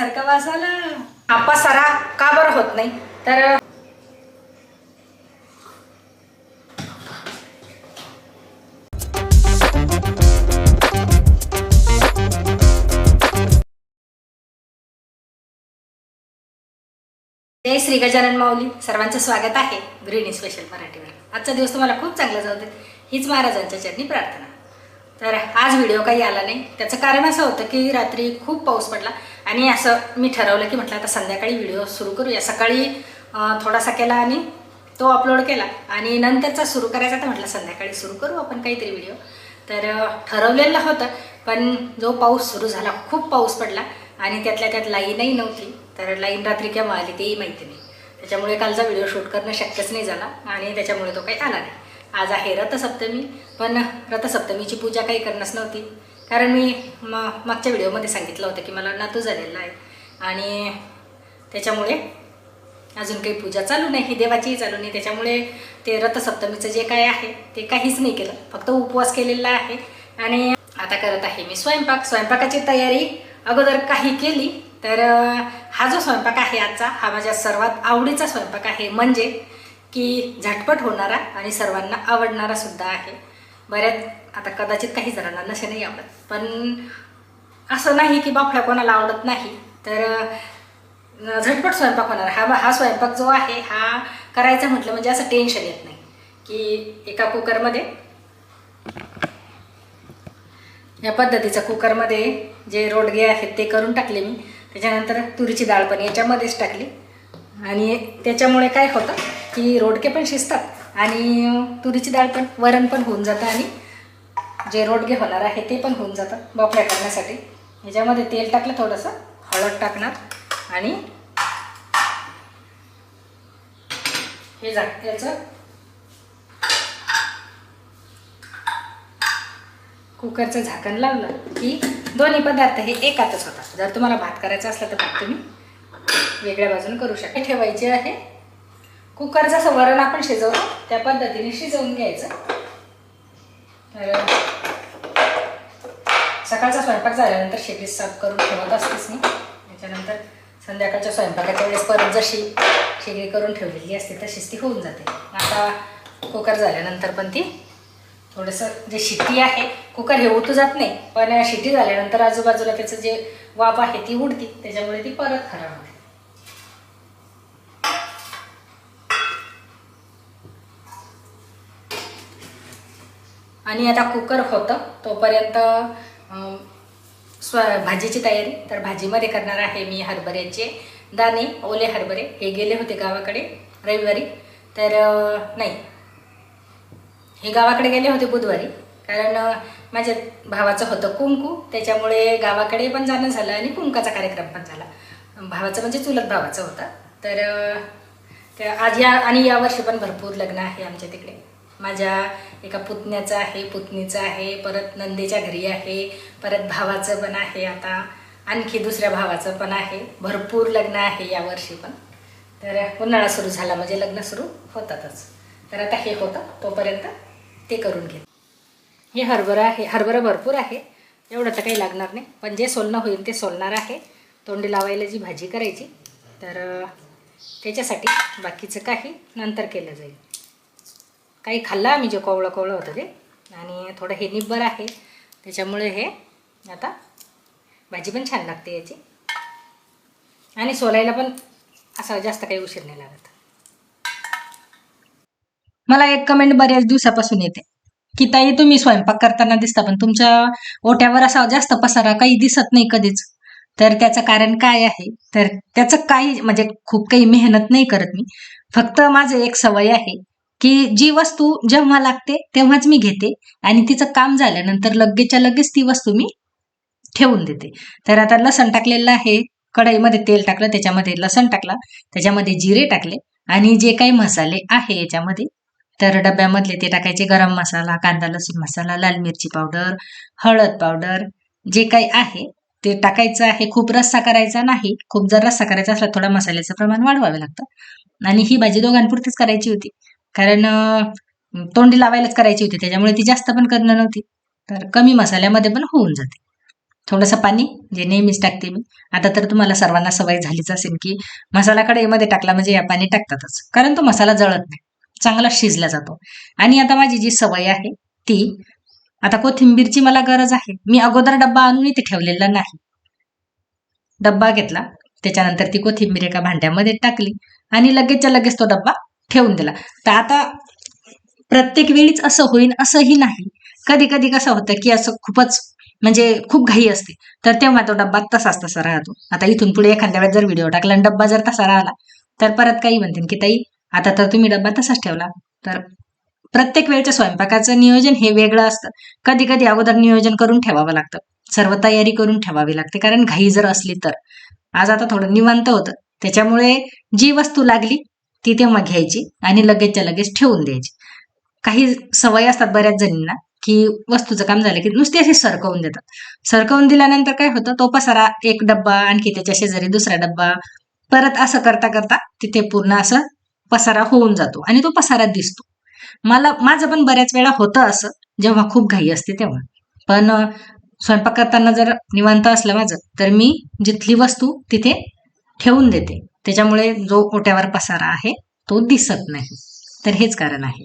सारखा वास आला हा पसारा का बरं होत नाही? तर जय श्री गजानन माऊली. सर्वांचं स्वागत आहे. गृहिणी स्पेशल मराठीवर. आजचा दिवस तुम्हाला खूप चांगला जाऊ देत हीच महाराजांच्या चरणी प्रार्थना. तर आज व्हिडिओ काही आला नाही. त्याचं कारण असं होतं की रात्री खूप पाऊस पडला आणि असं मी ठरवलं की म्हटलं आता संध्याकाळी व्हिडिओ सुरू करूया. सकाळी थोडासा केला आणि तो अपलोड केला. आणि नंतरचा सुरू करायचा तर म्हटलं संध्याकाळी सुरू करू आपण काहीतरी व्हिडिओ तर ठरवलेलं होतं. पण जो पाऊस सुरू झाला खूप पाऊस पडला आणि त्यातल्या त्यात लाईनही नव्हती. तर लाईन रात्री केव्हा आली तेही माहिती नाही. त्याच्यामुळे कालचा व्हिडिओ शूट करणं शक्यच नाही झाला आणि त्याच्यामुळे तो काही आला नाही. आज आहे रथसप्तमी पण रथसप्तमीची पूजा काही करणंच नव्हती. कारण मी म मागच्या व्हिडिओमध्ये सांगितलं होतं की मला नातू झालेला आहे. आणि त्याच्यामुळे अजून काही पूजा चालू नाही ही देवाचीही चालू नाही. त्याच्यामुळे ते रथसप्तमीचं जे काय आहे ते काहीच नाही केलं. फक्त उपवास केलेला आहे. आणि आता करत आहे मी स्वयंपाक. स्वयंपाकाची तयारी अगोदर काही केली तर हा जो स्वयंपाक आहे आजचा हा माझ्या सर्वात आवडीचा स्वयंपाक आहे. म्हणजे की झटपट होणारा आणि सर्वांना आवडणारा सुद्धा आहे. बऱ्याच आता कदाचित काही जणांना नसे नाही आवडत पण असं नाही की बापड्या कोणाला आवडत नाही. तर झटपट स्वयंपाक होणार. हा हा स्वयंपाक जो आहे हा करायचा म्हटलं म्हणजे असं टेन्शन येत नाही. की एका कुकरमध्ये या पद्धतीचा कुकरमध्ये जे रोडगे आहेत ते करून टाकले मी. त्याच्यानंतर तुरीची डाळ पण याच्यामध्येच टाकली. आणि त्याच्यामुळे काय होतं की रोडके पण शिजतात आणि तुरीची डाळ पण वरण पण होऊन जातं आणि जे रोडगे होणार आहे ते पण होऊन जातं बापड्या करण्यासाठी. याच्यामध्ये तेल टाकलं थोडंसं हळद टाकणार आणि हे जा याचं कुकरचं झाकण लावलं की दोन्ही पदार्थ हे एकातच होतात. जर तुम्हाला भात करायचा असला तर भात तुम्ही. वेगळ्या बाजून करू शकता. ठेवायचे आहे. कुकर जसं वरण आपण शिजवतो. त्या पद्धतीने शिजवून घ्यायचं. तर सकाळचा स्वयंपाक झाल्यानंतर शेगडी साफ करून ठेवत असतेच मी. त्याच्यानंतर संध्याकाळच्या स्वयंपाकाच्या वेळेस परत जशी शेगडी करून ठेवलेली असते तशीच ती होऊन जाते. आता कुकर झाल्यानंतर पण ती थोडंसं जे शिट्टी आहे कुकर हे उठू जात नाही. पण शिट्टी झाल्यानंतर आजूबाजूला त्याचं जे वाफ आहे ती उडती. त्याच्यामुळे ती परत खराब होते. आणि आता कुकर होतं. तोपर्यंत स्व भाजीची तयारी. तर भाजीमध्ये करणार आहे मी हरभऱ्याचे दाणे ओले हरभरे. हे गेले होते गावाकडे रविवारी. तर नाही. हे गावाकडे गेले होते बुधवारी. कारण माझ्या भावाचं होतं कुंकू. त्याच्यामुळे गावाकडे पण जाणं झालं आणि कुंकाचा कार्यक्रम पण झाला. भावाचं म्हणजे चुलत भावाचं होतं. तर त्या आज या आणि यावर्षी पण भरपूर लग्न आहे आमच्या तिकडे. माझ्या एका पुतण्याचं आहे पुतणीचं आहे परत नंदेच्या घरी आहे परत भावाचं पण आहे आता. आणखी दुसऱ्या भावाचं पण आहे. भरपूर लग्न आहे यावर्षी पण. तर उन्हाळा सुरू झाला म्हणजे लग्न सुरू होतातच. तर आता हे होतं तोपर्यंत ते करून घे हे हरभरा आहे हरभरा भरपूर आहे. एवढं तर काही लागणार नाही. पण जे सोलणं होईल ते सोलणार आहे. तोंडी लावायला जी भाजी करायची तर त्याच्यासाठी बाकीचं काही नंतर केलं जाईल. काही खाल्लं आम्ही जे कोवळं कोवळं होतं ते. आणि थोडं हे निब्बर आहे. त्याच्यामुळे हे आता भाजी पण छान लागते याची. आणि सोलायला पण असं जास्त काही उशीर नाही लागत. मला एक कमेंट बऱ्याच दिवसापासून येते. की ताई तुम्ही स्वयंपाक करताना दिसता पण तुमच्या ओट्यावर असा जास्त पसारा काही दिसत नाही कधीच. तर त्याचं कारण काय आहे? तर त्याचं काही म्हणजे खूप काही मेहनत नाही करत मी. फक्त माझं एक सवय आहे की जी वस्तू जेव्हा लागते तेव्हाच मी घेते. आणि तिचं काम झाल्यानंतर लगेचच्या लगेच ती वस्तू मी ठेवून देते. तर आता लसण टाकलेलं आहे. कढईमध्ये तेल टाकलं त्याच्यामध्ये लसण टाकला त्याच्यामध्ये जिरे टाकले आणि जे काही मसाले आहे याच्यामध्ये तर डब्यामधले ते टाकायचे गरम मसाला कांदा लसूण मसाला लाल मिरची पावडर हळद पावडर जे काही आहे ते टाकायचं आहे. खूप रस्सा करायचा नाही. खूप जर रस्सा करायचा असला थोडा मसाल्याचं प्रमाण वाढवावं लागतं. आणि ही भाजी दोघांपुरतीच करायची होती. कारण तोंडी लावायलाच करायची होती त्याच्यामुळे ती जास्त पण करणं नव्हती. तर कमी मसाल्यामध्ये पण होऊन जाते. थोडंसं पाणी जे नेहमीच टाकते मी. आता तर तुम्हाला सर्वांना सवय झालीच असेल की मसाला कढईमध्ये टाकला म्हणजे या पाणी टाकतातच. कारण तो मसाला जळत नाही. चांगला शिजला जातो. आणि आता माझी जी सवय आहे ती आता कोथिंबीरची मला गरज आहे. मी अगोदर डब्बा आणून इथे ठेवलेला नाही. डब्बा घेतला. त्याच्यानंतर ती कोथिंबीर एका भांड्यामध्ये टाकली. आणि लगेचच्या लगेच तो डब्बा ठेवून दिला. तर आता प्रत्येक वेळीच असं होईल असंही नाही. कधी कधी कसं होतं की असं खूपच म्हणजे खूप घाई असते. तर तेव्हा तो डब्बा तसाच तसा राहतो. आता इथून पुढे एखाद्या वेळेस जर व्हिडिओ टाकला आणि डब्बा जर तसा राहिला तर परत काही म्हणतील की ताई आता तर तुम्ही डब्बा तसाच ठेवला. तर प्रत्येक वेळच्या स्वयंपाकाचं नियोजन हे वेगळं असतं. कधी कधी अगोदर नियोजन करून ठेवावं लागतं. सर्व तयारी करून ठेवावी लागते कारण घाई जर असली तर. आज आता थोडं निवांत होतं. त्याच्यामुळे जी वस्तू लागली ती तेव्हा घ्यायची आणि लगेचच्या लगेच ठेवून द्यायची. काही सवय असतात बऱ्याच जणींना की वस्तूचं काम झालं की नुसते असे सरकवून देतात. सरकवून दिल्यानंतर काय होतं तो पसारा एक डब्बा आणखी त्याच्या शेजारी दुसरा डब्बा परत असं करता करता तिथे पूर्ण असं पसारा होऊन जातो आणि तो पसारा दिसतो. मला माझं पण बऱ्याच वेळा होतं असं जेव्हा खूप घाई असते तेव्हा. पण स्वयंपाक करताना जर निवांत असलं माझं तर मी जिथली वस्तू तिथे ठेवून देते. त्याच्यामुळे जो ओट्यावर पसारा आहे तो दिसत नाही. तर हेच कारण आहे.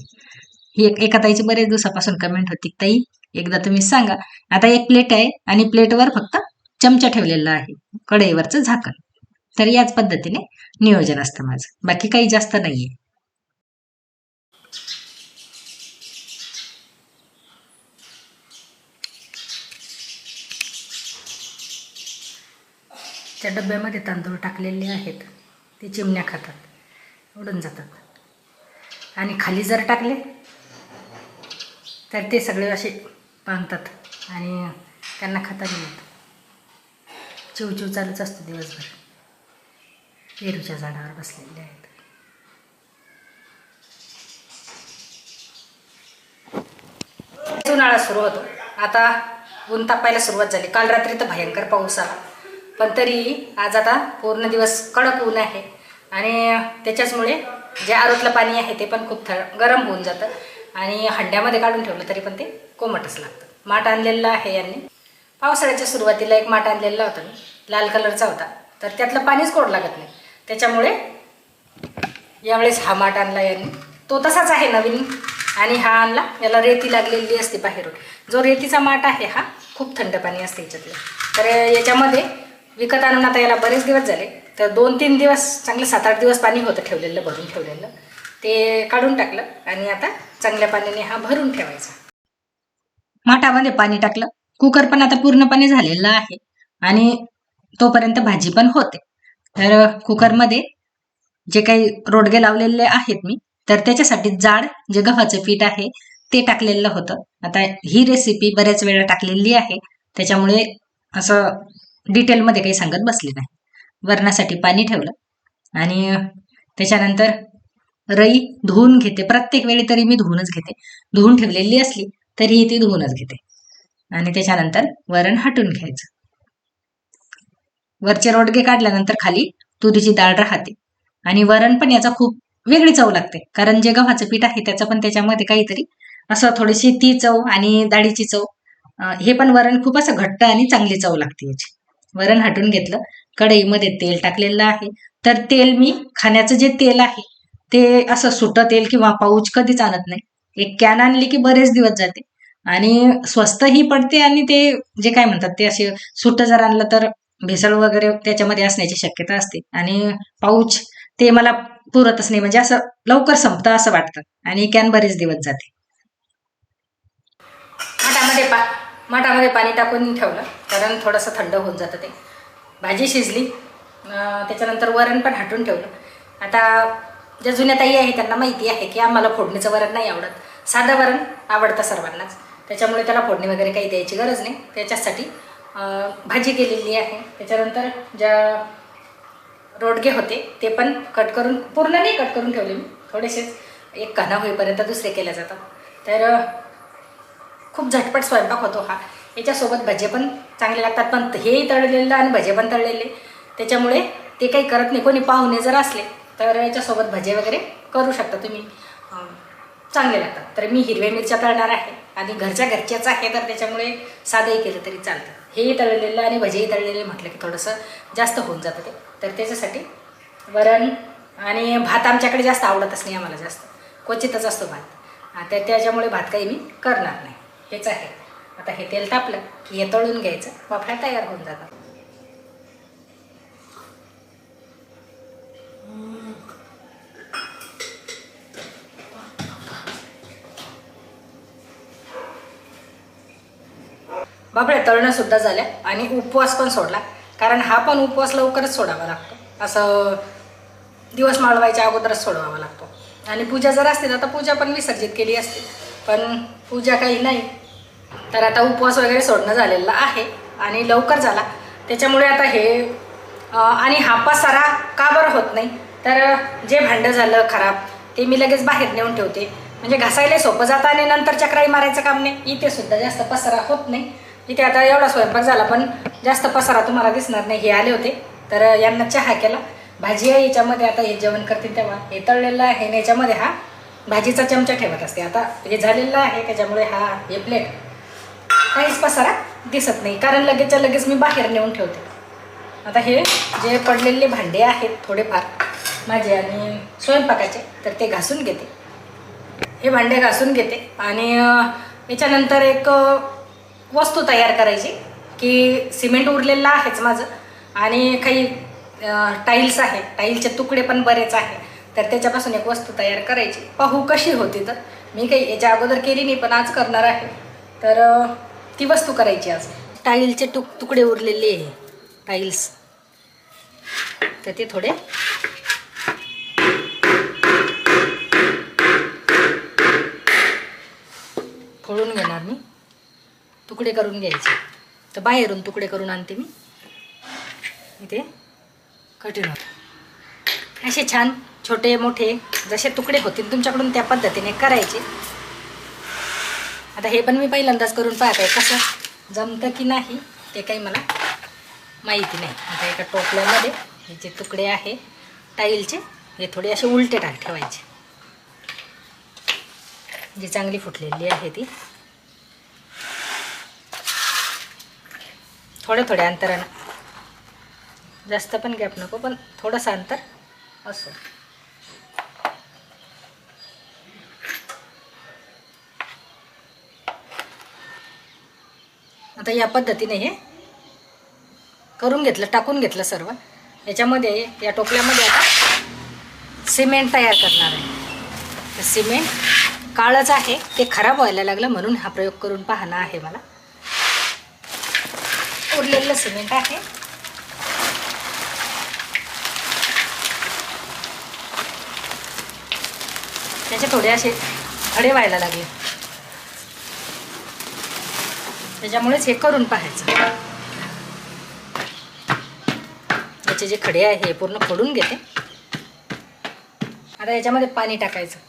ही एक एका ताईची बरेच दिवसापासून कमेंट होती. ताई एकदा तुम्ही सांगा. आता एक प्लेट आहे आणि प्लेटवर फक्त चमचा ठेवलेला आहे. कढईवरचं झाकण. तर याच पद्धतीने नियोजन असतं माझं. बाकी काही जास्त नाहीये. त्या डब्यामध्ये तांदूळ टाकलेले आहेत. ते चिमण्या खातात. उडून जातात. आणि खाली जर टाकले तर ते सगळे असे पांगतात आणि त्यांना खाता येतात चिव चिवचिव चालूच असतो दिवसभर. पेरूच्या झाडावर बसलेले आहेत. उन्हाळा सुरू होतो. आता ऊन तापायला सुरुवात झाली. काल रात्री तर भयंकर पाऊस आला. पण तरी आज आता पूर्ण दिवस कडक ऊन आहे. आणि त्याच्याचमुळे जे आरोतलं पाणी आहे ते पण खूप थ गरम होऊन जातं. आणि हंड्यामध्ये काढून ठेवलं तरी पण ते कोमटच लागतं. माठ आणलेलं आहे यांनी. पावसाळ्याच्या सुरुवातीला एक माठ आणलेला होता. मी लाल कलरचा होता. तर त्यातलं पाणीच कोड लागत नाही. त्याच्यामुळे यावेळेस हा माठ आणला यांनी. तो तसाच आहे नवीन. आणि हा आणला. याला रेती लागलेली असते बाहेरून. जो रेतीचा माठ आहे हा खूप थंड पाणी असते याच्यातलं. तर याच्यामध्ये विकत आणून आता याला बरेच दिवस झाले. तर दोन तीन दिवस चांगलं सात आठ दिवस पाणी होतं ठेवलेलं भरून ठेवलेलं. ते काढून टाकलं आणि आता चांगल्या पाण्याने हा भरून ठेवायचा. माठामध्ये पाणी टाकलं. कुकर पण आता पूर्णपणे झालेलं आहे आणि तोपर्यंत भाजी पण होते. तर कुकरमध्ये जे काही रोडगे लावलेले आहेत मी तर त्याच्यासाठी जाड जे गव्हाचं पीठ आहे ते टाकलेलं होतं. आता ही रेसिपी बऱ्याच वेळा टाकलेली आहे. त्याच्यामुळे असं डिटेलमध्ये काही सांगत बसले नाही. वरणासाठी पाणी ठेवलं आणि त्याच्यानंतर रई धुवून घेते. प्रत्येक वेळी तरी मी धुवूनच घेते. धुवून ठेवलेली असली तरीही ती धुवूनच घेते. आणि त्याच्यानंतर वरण हटून घ्यायचं. वरचे रोडगे काढल्यानंतर खाली तुरीची डाळ राहते. आणि वरण पण याचा खूप वेगळी चव लागते. कारण जे गव्हाचं पीठ आहे त्याचं पण त्याच्यामध्ये काहीतरी असं थोडीशी ती चव आणि डाळीची चव हे पण वरण खूप असं घट्ट आणि चांगली चव लागते याची. वरण हटून घेतलं. कढईमध्ये तेल टाकलेलं आहे. तर तेल मी खाण्याचं जे तेल आहे ते असं सुटं तेल किंवा पाऊच कधीच आणत नाही. एक कॅन आणली की बरेच दिवस जाते. आणि स्वस्तही पडते आणि ते जे काय म्हणतात ते असे सुटं जर आणलं तर भेसळ वगैरे त्याच्यामध्ये असण्याची शक्यता असते. आणि पाऊच ते मला पुरतच नाही. म्हणजे असं लवकर संपतं असं वाटतं. आणि कॅन बरेच दिवस जाते. माठामध्ये पाणी टाकून ठेवलं. कारण थोडंसं थंड होऊन जातं ते. भाजी शिजली. त्याच्यानंतर वरण पण हटून ठेवलं. आता ज्या जुन्या ताई आहे त्यांना माहिती आहे की आम्हाला फोडणीचं वरण नाही आवडत. साधं वरण आवडतं सर्वांनाच. त्याच्यामुळे त्याला फोडणी वगैरे काही द्यायची गरज नाही. त्याच्यासाठी भाजी केलेली आहे. त्याच्यानंतर ज्या रोडगे होते ते पण कट करून पूर्ण नाही कट करून ठेवले मी. थोडेसेच. एक काना होईपर्यंत दुसरे केले जातात. तर खूप झटपट स्वयंपाक होतो हा. याच्यासोबत भजे पण चांगले लागतात पण हे तळलेलं आणि भजे पण तळलेले त्याच्यामुळे ते काही करत नाही. कोणी पाहुणे जर असले तर याच्यासोबत भजे वगैरे करू शकता तुम्ही. चांगले लागतात. तर मी हिरव्या मिरच्या तळणार आहे. आणि घरच्या घरच्याच आहे तर त्याच्यामुळे साधंही केलं तरी चालतं. हेही तळलेलं आणि भजेही तळलेले म्हटलं की थोडंसं जास्त होऊन जातं ते. तर त्याच्यासाठी वरण आणि भात आमच्याकडे जास्त आवडतच नाही आम्हाला जास्त. क्वचितच असतो भात. तर त्या त्याच्यामुळे भात काही मी करणार नाही. हेच आहे. आता हे तेल तापलं की हे तळून घ्यायचं. पापड्या तयार होऊन जातात. बापड्या तळणं सुद्धा झाल्या आणि उपवास पण सोडला. कारण हा पण उपवास लवकरच सोडावा लागतो. असं दिवस माळवायच्या अगोदरच सोडवावा लागतो. आणि पूजा जर असते तर पूजा पण विसर्जित केली असते. पण पूजा काही नाही. तर आता उपवास वगैरे सोडणं झालेला आहे आणि लवकर झाला. त्याच्यामुळे आता हे आणि हा पसारा का बरं होत नाही? तर जे भांडं झालं खराब ते मी लगेच बाहेर नेऊन ठेवते. म्हणजे घासायला सोपं जातं आणि नंतर चक्राई मारायचं काम नाही. इथे सुद्धा जास्त पसारा होत नाही. इथे आता एवढा स्वयंपाक झाला पण जास्त पसारा तुम्हाला दिसणार नाही. हे आले होते. तर यांना चहा केला. भाजी आहे याच्यामध्ये. आता हे जेवण करते तेव्हा. हे तळलेलं आहे आणि याच्यामध्ये हा भाजीचा चमचा ठेवत असते. आता हे झालेलं आहे त्याच्यामुळे हा हे प्लेट काहीच पसारा दिसत नाही. कारण लगेचच्या लगेच मी बाहेर नेऊन ठेवते. आता हे जे पडलेले भांडे आहेत थोडेफार माझे आणि स्वयंपाकाचे तर ते घासून घेते. हे भांडे घासून घेते आणि याच्यानंतर एक वस्तू तयार करायची की सिमेंट उरलेलं आहेच माझं. आणि काही टाईल्स आहेत. टाईलचे तुकडे पण बरेच आहे. तर त्याच्यापासून एक वस्तू तयार करायची. पाहू कशी होती तर. मी काही याच्या अगोदर केली नाही पण आज करणार आहे. तर ती वस्तू करायची आज. टाईलचे तुक तुकडे उरलेले. आहे टाईल्स. तर ते थोडे. फोडून घेणार मी. तुकडे करून घ्यायचे. तर बाहेरून तुकडे करून आणते मी. इथे. कठीण होत असे छान छोटे मोठे जसे तुकडे होतील तुमच्याकडून त्या पद्धतीने करायचे. आता हे पण मी पहिल्यांदाच करून पाहत आहे कसं जमतं की नाही ते काही मला माहिती नाही. आता एका टोपल्यामध्ये हे जे तुकडे आहे टाईलचे हे थोडे असे उलटे टाक ठेवायचे. जी चांगली फुटलेली आहे ती. थोड्या थोड्या अंतरानं. जास्त पण गॅप नको पण थोडंसं अंतर असो. आता या पद्धतीने हे करून घेतलं टाकून घेतलं सर्व. याच्यामध्ये या टोपल्यामध्ये आता सिमेंट तयार करणार आहे. तर सिमेंट काळच आहे ते खराब व्हायला लागलं म्हणून हा प्रयोग करून पाहणं आहे मला. उरलेलं सिमेंट आहे. त्याचे थोडे असे खडे व्हायला लागले. त्याच्यामुळेच हे करून पाहायचं. याचे जे खडे आहे हे पूर्ण फोडून घेते. आता याच्यामध्ये पाणी टाकायचं.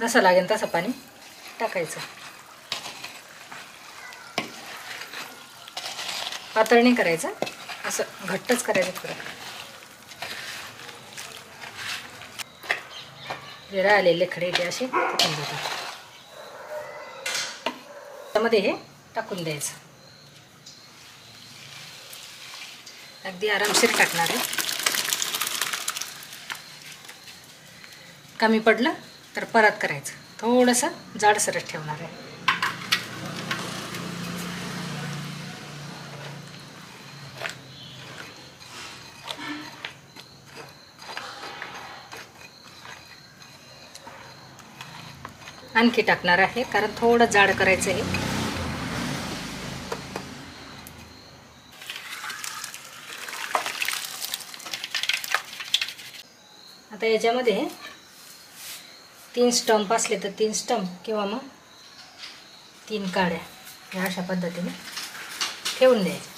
जसं लागेल तसं पाणी टाकायचं. पातळ नाही करायचं असं घट्टच करायचं थोडं जे राहिलेले खडे ते असे टाकून जातात त्यामध्ये हे टाकून द्यायचं. अगदी आरामशीर टाकणार आहे. कमी पडलं तर परत करायचं. थोडंसं जाडसरच ठेवणार आहे. आणखी टाकणार आहे कारण थोडं जाड करायचं आहे आता याच्यामध्ये तीन स्टंप असले तर तीन स्टंप किंवा मग तीन काड्या ह्या अशा पद्धतीने ठेवून द्यायच्या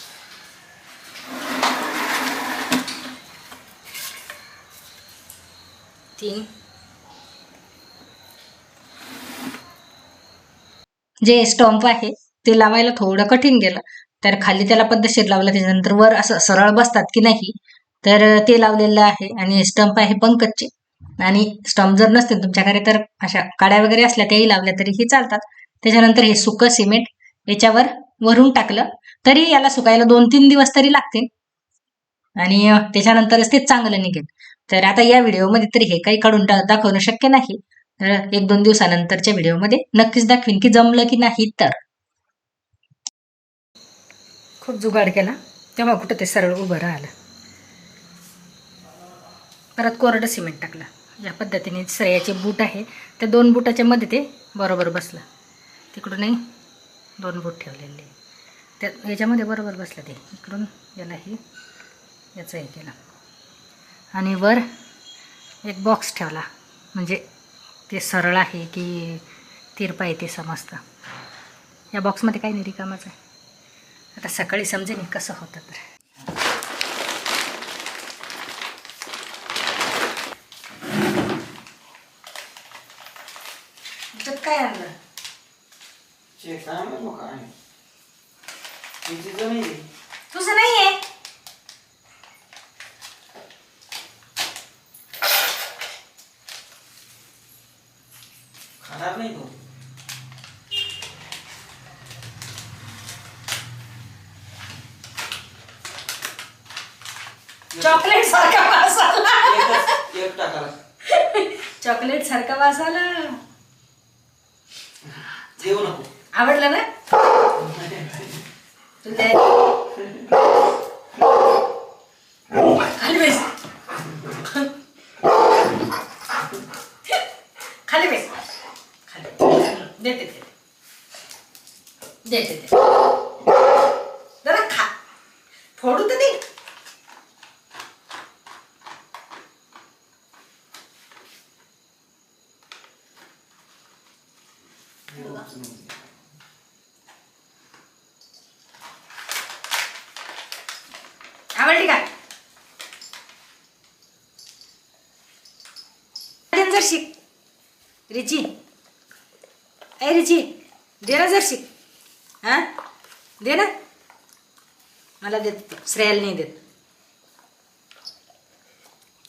तीन जे स्टंप आहे ते लावायला थोडं कठीण गेलं. तर खाली त्याला पद्धतशीर लावलं त्याच्यानंतर वर असं सरळ बसतात की नाही तर ते लावलेलं आहे आणि स्टंप आहे पंकजचे. आणि स्टंप जर नसतील तुमच्याकडे तर अशा काड्या वगैरे असल्या त्याही लावल्या तरीही चालतात. त्याच्यानंतर हे सुकं सिमेंट याच्यावर वरून टाकलं तरी याला सुकायला दोन तीन दिवस तरी लागतील. आणि त्याच्यानंतरच ते चांगलं निघेल. तर आता या व्हिडिओमध्ये तरी हे काही काढून दाखवणं शक्य नाही. एक दोन दिवसानंतरच्या व्हिडिओमध्ये नक्कीच दाखवीन की जमलं की नाही तर. खूप जुगाड केला तेव्हा कुठं ते सरळ उभं राहिलं. परत कोरडं सिमेंट टाकलं. या पद्धतीने श्रेयाचे बूट आहे त्या दोन बुटाच्या मध्ये ते बरोबर बसलं. तिकडूनही दोन बूट ठेवलेले. त्या याच्यामध्ये बरोबर बसलं ते. इकडून यालाही याचं हे केलं. आणि वर एक बॉक्स ठेवला. म्हणजे ते सरळ आहे की तिरपा आहे ते समजतं. या बॉक्समध्ये काही नाही रिकामच आहे. आता सकाळी समजेल हे कसं होतं तर. काय आणलं? तुझं नाही नाही तो चॉकलेट सारखा वास आला एक टाकाला चॉकलेट सारखा वास आला देऊ नको. आवडलं ना? तुझ्या खाली बेस खाली बेस खाली देते देते देते देते जरा खा फोडू तर दे आवडली का दे ना जर शिक रिची ए रिची दे ना जर शिक हा? दे ना. मला देत. श्रेयाला नाही देत.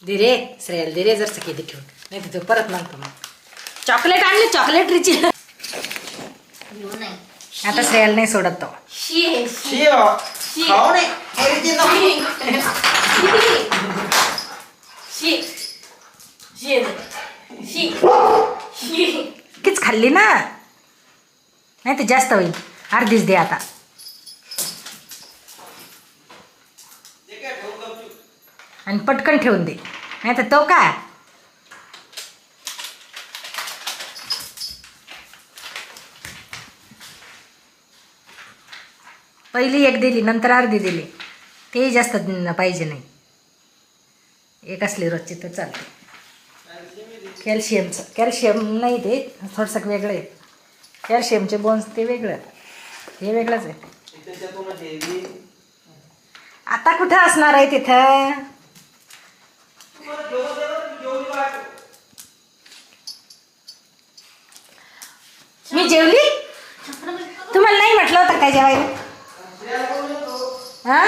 दे रे श्रेयाला दे रे जर किती ठेवून नाही तर तो परत मागतो मग चॉकलेट आणले चॉकलेट रिची आता श्रेयाला नाही सोडत तो. शी. कीच खाल्ली ना. नाही तर जास्त होईल. अर्धीच दे आता. आणि पटकन ठेवून दे. नाही तर तो काय पहिली एक दिली नंतर अर्धी दिली. तेही जास्त पाहिजे नाही. एक असली रोजची तर चालते. कॅल्शियमचं कॅल्शियम नाही ते थोडंसं वेगळं आहे. कॅल्शियमचे बोन्स ते वेगळं आहेत हे वेगळंच आहे. आता कुठं असणार आहे तिथं? मी जेवली? तुम्हाला नाही म्हटलं होतं काय जेवायला? श्रेयाला हा?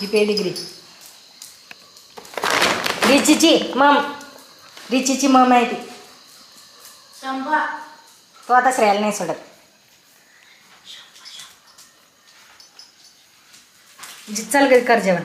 ही पेडिग्री रिचीची मम रिचीची मम आहे ती. तो आता श्रेयाला नाही सोडत. जी- चल कर जेवण.